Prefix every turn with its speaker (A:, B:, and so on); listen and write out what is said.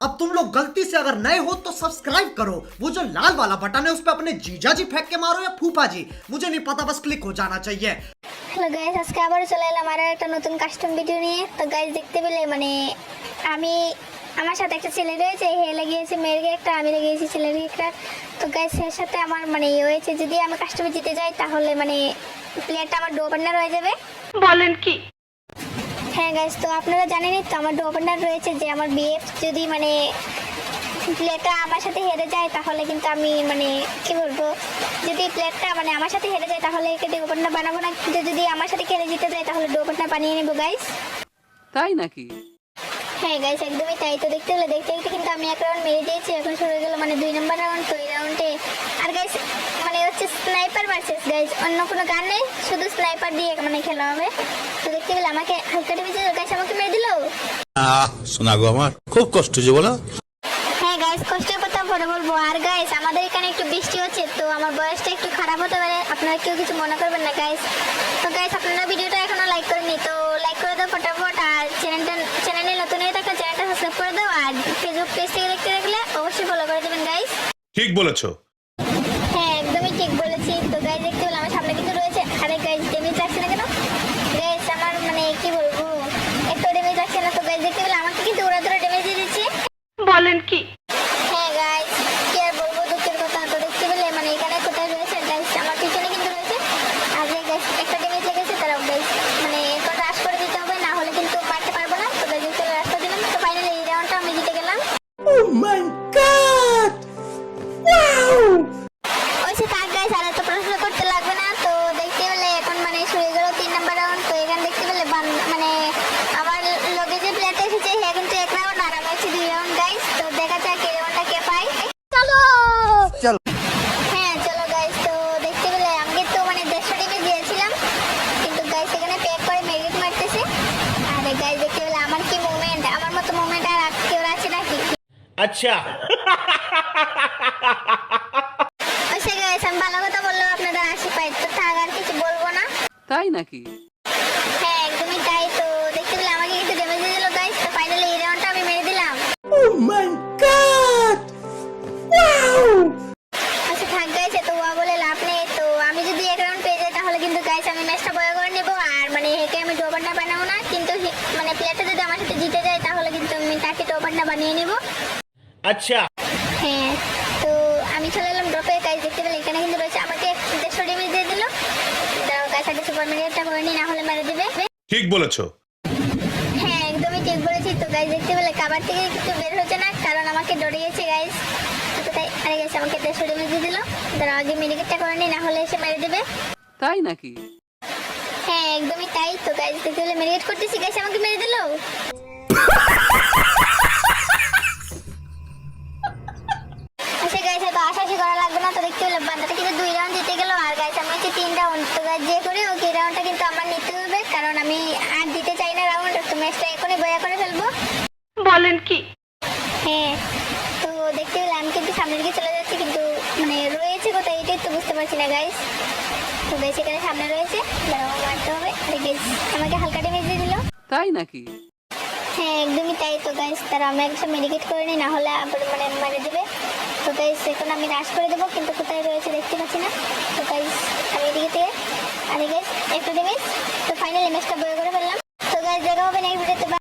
A: अब तुम लोग गलती से अगर नए हो तो सब्सक्राइब करो वो जो लाल वाला बटन है उस पर अपने जीजा जी फेंक के मारो या फूफा जी मुझे नहीं पता बस क्लिक हो जाना चाहिए
B: হ্যালো গাইস আজকে আবারও চলে এলাম আরও একটা নতুন কাস্টম ভিডিও নিয়ে তো গাইস দেখতে পেলে মানে আমি আমার সাথে একটা ছেলে রয়েছে হে লেগিয়েছে মেয়ের ক্যারেক্টার আমি লেগিয়েছি ছেলের ক্যারেক্টার তো গাইস এর সাথে আমার মানে ইয়ে হয়েছে যদি আমি কাস্টমে জিতে যাই তাহলে মানে প্লেয়ারটা আমার ডো পার্টনার হয়ে যাবে
C: বলেন কি
B: হ্যাঁ গাইস তো আপনারা জানেনই তো আমার ডো রয়েছে যে আমার বিএফ যদি মানে প্লেয়ারটা আমার সাথে হেরে যায় তাহলে কিন্তু আমি মানে কি বলব যদি প্লেয়ারটা মানে আমার সাথে হেরে যায় তাহলে ডো বানাবো না? কিন্তু যদি আমার সাথে খেলে জিতে যায় তাহলে ডো পার্টনার বানিয়ে নেব গাইস
D: তাই নাকি?
B: হ্যাঁ গাইস একদমই তাই। তো দেখতে হলে দেখতে দেখতে কিন্তু আমি এক রাউন্ড মেরে দিয়েছি এখন শুরু হয়ে গেল মানে দুই নম্বর রাউন্ড তো এই রাউন্ডে আর গাইস স্নাইপার ভার্সেস গাইস অন্য কোনো গান নেই শুধু স্নাইপার দিয়ে মানে খেলা হবে। তো দেখতে পেলে আমাকে হালকা টিভি গাইস আমাকে মেরে দিলো।
E: শোনা গো আমার খুব কষ্ট যে বলো।
B: হ্যাঁ গাইস কষ্টের কথা পরে বলব। আর গাইস আমাদের এখানে একটু বৃষ্টি হচ্ছে তো আমার বয়সটা একটু খারাপ হতে পারে। আপনারা কেউ কিছু মনে করবেন না গাইস তো গাইস আপনারা ভিডিওটা এখনও লাইক করেননি তো লাইক করে দাও ফটাফট। আর চ্যানেলটা চ্যানেলে নতুন হয়ে থাকলে চ্যানেলটা সাবস্ক্রাইব করে দাও। আর ফেসবুক পেজ থেকে দেখতে থাকলে অবশ্যই ফলো করে দেবেন গাইস
E: ঠিক বলেছ
B: হ্যাঁ একদমই ঠিক বলেছি তো গাইস সামনে কিন্তু রয়েছে? আরে গাইজ ড্যামেজ লাগছে না কেন? গাইজ আমার মানে কি বলব? এত ড্যামেজ লাগছে না তো গাইজ দেখতে পেলে আমাকে কিন্তু ওরা ধরে আচ্ছা। আমি ভালো কথা বললেও আশি পাই তো থাক আর কিছু বলব না।
D: তাই নাকি?
B: হ্যাঁ একদমই তাই তো। দেখতে পেলে আমাকে কিন্তু ড্যামেজ দিয়ে দিল গাইস তো ফাইনালি এই রাউন্ডটা আমি মেরে দিলাম। আচ্ছা থাক গাইস তো ওয়া বলে লাভ নেই। তো আমি যদি এক রাউন্ড পেয়ে যাই তাহলে কিন্তু গাইস আমি ম্যাচটা বয় করে নেব। আর মানে হেকে আমি ডোবারটা বানাবো না। কিন্তু মানে প্লেয়ারটা যদি আমার সাথে জিতে যায় তাহলে কিন্তু আমি তাকে বানিয়ে নেব।
F: আচ্ছা।
B: হ্যাঁ তো আমি চলে এলাম ড্রপের কাজ দেখতে পেলাম এখানে কিন্তু রয়েছে আমাকে দেড়শো ডিমি দিয়ে দিল। কাজটাকে সুপার মিডিয়াটা করে নি না হলে মেরে দিবে
E: ঠিক বলেছ।
B: হ্যাঁ একদমই ঠিক বলেছি। তো গাইজ দেখতে পেলে কাবার থেকে কিছু বের হচ্ছে না কারণ আমাকে ডরে গেছে গাইজ তো তাই আরে গেছে আমাকে দেড়শো ডিমি দিয়ে দিল। তার আগে মিডিকেটটা করে নি না হলে এসে মেরে দিবে
D: তাই নাকি?
B: হ্যাঁ একদমই তাই। তো গাইজ দেখতে পেলে মেডিকেট করতেছি গাইজ আমাকে মেরে দিল। হচ্ছে তিন রাউন্ড তো যে করে এই রাউন্ডটা কিন্তু আমার নিতে হবে কারণ আমি আর দিতে চাই না রাউন্ড তো ম্যাচটা এখনই বয়া করে ফেলব।
C: বলেন কি?
B: হ্যাঁ তো দেখতে পেলে আমি কিন্তু সামনের দিকে চলে যাচ্ছি কিন্তু মানে রয়েছে কোথায় এটাই তো বুঝতে পারছি না গাইস তো গাইস এখানে সামনে রয়েছে দাঁড়াও মারতে হবে। আমাকে হালকা ড্যামেজ দিয়ে দিল।
D: তাই নাকি?
B: হ্যাঁ একদমই তাই তো গাইস তারা আমি একটা মেডিকেট করে নিই না হলে আবার মানে মেরে দেবে। তো গাইস এখন আমি রাশ করে দেবো কিন্তু কোথায় রয়েছে দেখতে পাচ্ছি না তো গাইস আমি এদিকে থেকে আরে গাইস একটু ড্যামেজ তো